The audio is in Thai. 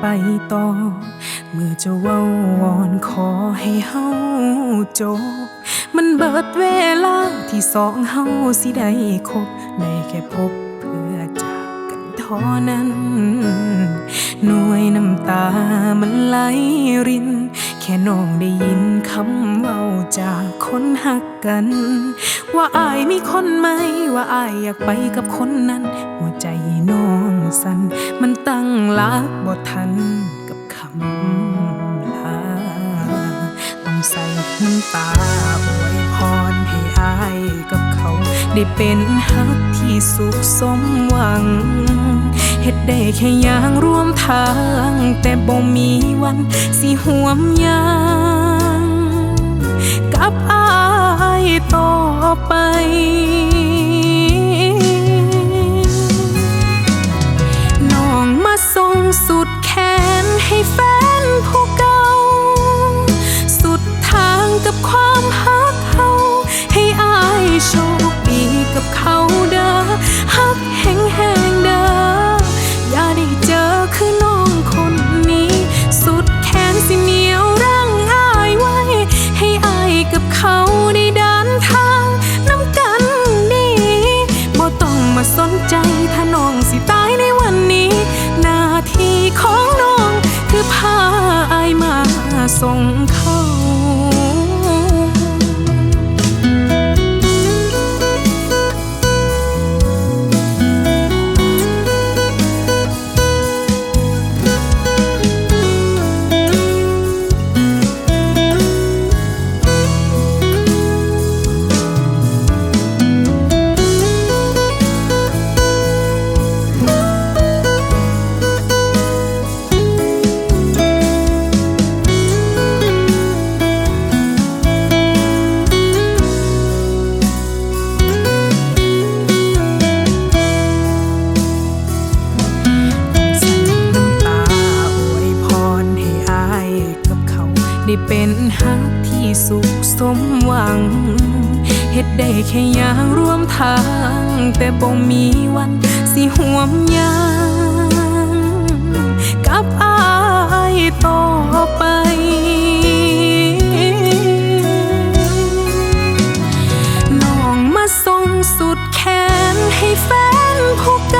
ไปต่อ เมื่อจะว่าวอนขอให้เฮาจบ มันเบิดเวลาที่สองเฮาสิได้คบในแค่พบเพื่อจากกันท่านั้น หน่วยน้ำตามันไหลริน ค่น้องได้ยินคำเว้าจากคนหักกัน ว่าอายมีคนไหม ว่าอายอยากไปกับคนนั้น หัวใจน้องสั่นมันตั้งลักบ่ทันกับคำลาต้องใส่น้ำตาอวยพรให้อายกับเขา ได้เป็นฮักที่สุขสมหวัง เฮ็ดได้แค่อย่างร่วมทาง แต่บ่มีวันสิห่วมยางกับอายต่อไปน้องมาส่งสุดแขนให้แฟนผู้เก่า สุดทางกับความฮักเขา ให้อายโชคดีกับเขา ได้เป็นฮักที่สุขสมหวัง เฮ็ดได้แค่อย่างร่วมทาง แต่บ่มีวันสิห่วมยังกับอายต่อไปน้องมาส่งสุดแขนให้แฟนคู่กัน